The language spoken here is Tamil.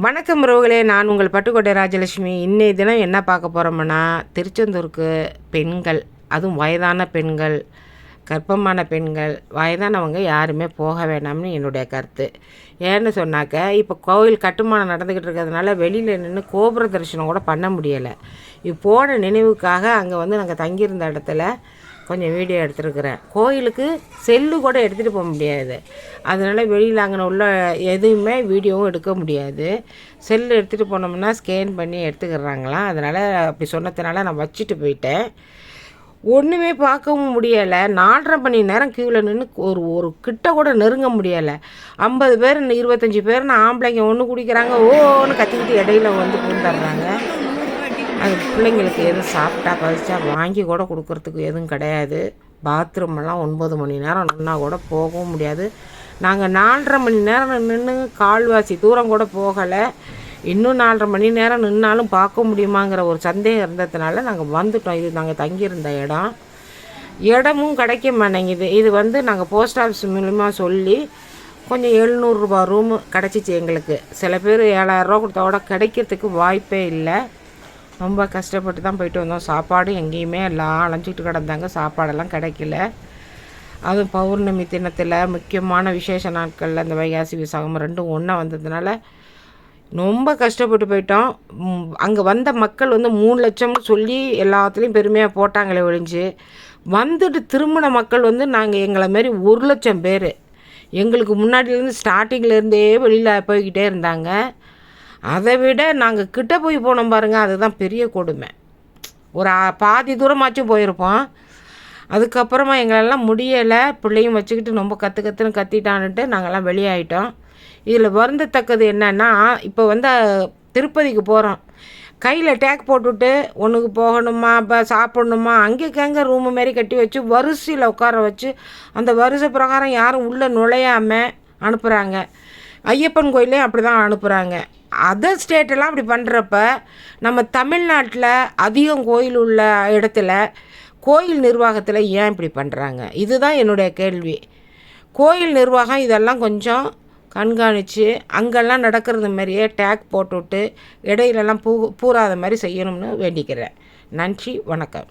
வணக்கம் உறவுகளே நான் உங்கள் பட்டுக்கோட்டை ராஜலட்சுமி. இன்னைய தினம் என்ன பார்க்க போகிறோம்னா திருச்செந்தூருக்கு பெண்கள் அதுவும் வயதான பெண்கள் கர்ப்பமான பெண்கள் வயதானவங்க யாருமே போக வேண்டாம்னு என்னுடைய கருத்து. ஏன்னு சொன்னாக்க இப்போ கோவில் கட்டுமானம் நடந்துக்கிட்டு இருக்கிறதுனால வெளியில் நின்று கோபுர தரிசனம் கூட பண்ண முடியலை. இப்போ போன நினைவுக்காக அங்கே வந்து நாங்கள் தங்கியிருந்த இடத்துல கொஞ்சம் வீடியோ எடுத்துருக்குறேன். கோயிலுக்கு செல்லு கூட எடுத்துகிட்டு போக முடியாது. அதனால் வெளியில் அங்கே உள்ள எதுவுமே வீடியோவும் எடுக்க முடியாது. செல்லு எடுத்துகிட்டு போனோம்னா ஸ்கேன் பண்ணி எடுத்துக்கிறாங்களாம் அதனால் அப்படி சொன்னதுனால நான் வச்சுட்டு போயிட்டேன். ஒன்றுமே பார்க்கவும் முடியலை. நாலரை மணி நேரம் க்யூவில் நின்று ஒரு ஒரு கிட்ட கூட நெருங்க முடியலை. ஐம்பது பேர் இருபத்தஞ்சி பேர் நான் ஆம்பளைங்க ஒன்று குடிக்கிறாங்க ஓன்னு கத்திக்கிட்டு இடையில வந்து பூந்துடுறாங்க அது பிள்ளைங்களுக்கு எதுவும் சாப்பிட்டா பறிச்சா வாங்கி கூட கொடுக்கறதுக்கு எதுவும் கிடையாது. பாத்ரூமெல்லாம் ஒன்பது மணி நேரம் நின்னா கூட போகவும் முடியாது. நாங்கள் நாலரை மணி நேரம் நின்று கால்வாசி தூரம் கூட போகலை. இன்னும் நாலரை மணி நேரம் நின்னாலும் பார்க்க முடியுமாங்கிற ஒரு சந்தேகம் இருந்ததுனால நாங்கள் வந்துட்டோம். இது நாங்கள் தங்கியிருந்த இடம். இடமும் கிடைக்க மாட்டேங்குது. இது வந்து நாங்கள் போஸ்ட் ஆஃபீஸ் மூலிமா சொல்லி கொஞ்சம் எழுநூறுரூபா ரூமு கிடச்சிச்சு எங்களுக்கு. சில பேர் ஏழாயிரரூவா கொடுத்தா கூட கிடைக்கிறதுக்கு வாய்ப்பே இல்லை. ரொம்ப கஷ்டப்பட்டு தான் போயிட்டு வந்தோம். சாப்பாடு எங்கேயுமே எல்லாம் அலைஞ்சிக்கிட்டு கிடந்தாங்க. சாப்பாடெல்லாம் கிடைக்கல. அதுவும் பௌர்ணமி தினத்தில் முக்கியமான விசேஷ நாட்களில் இந்த வைகாசி விசாகம் ரெண்டும் ஒன்றா வந்ததுனால ரொம்ப கஷ்டப்பட்டு போயிட்டோம். அங்கே வந்த மக்கள் வந்து மூணு லட்சம்னு சொல்லி எல்லாத்துலேயும் பெருமையாக போட்டாங்களே ஒழிஞ்சு வந்துட்டு திரும்பின மக்கள் வந்து நாங்கள் எங்களை மாரி ஒரு லட்சம் பேர். எங்களுக்கு முன்னாடியிலேருந்து ஸ்டார்டிங்லேருந்தே வெளியில் போய்கிட்டே இருந்தாங்க. அதை விட நாங்கள் கிட்ட போய் போனோம் பாருங்கள் அதுதான் பெரிய கொடுமை. ஒரு பாதி தூரமாச்சும் போயிருப்போம். அதுக்கப்புறமா எங்களெல்லாம் முடியலை பிள்ளையும் வச்சுக்கிட்டு ரொம்ப கற்று கற்றுன்னு கத்திட்டான்ட்டு நாங்கள்லாம் வெளியாயிட்டோம். இதில் வருந்தத்தக்கது என்னென்னா இப்போ வந்து திருப்பதிக்கு போகிறோம் கையில் டேக் போட்டுவிட்டு ஒன்றுக்கு போகணுமா இப்போ சாப்பிட்ணுமா அங்கேக்கங்க அங்கே ரூமு மாரி கட்டி வச்சு வரிசையில் உட்கார வச்சு அந்த வரிசை பிரகாரம் யாரும் உள்ளே நுழையாமல் அனுப்புகிறாங்க ஐயப்பன் கோயிலே அப்படி தான் அனுப்புகிறாங்க அதர் ஸ்டேட்டெல்லாம் அப்படி பண்ணுறப்ப நம்ம தமிழ்நாட்டில் அதிகம் கோயில் உள்ள இடத்துல கோயில் நிர்வாகத்தில் ஏன் இப்படி பண்ணுறாங்க இதுதான் என்னுடைய கேள்வி. கோயில் நிர்வாகம் இதெல்லாம் கொஞ்சம் கண்காணித்து அங்கெல்லாம் நடக்கிறது மாதிரியே டேக் போட்டுவிட்டு இடையிலெல்லாம் பூ பூராத மாதிரி செய்யணும்னு வேண்டிக்கிறேன். நன்றி வணக்கம்.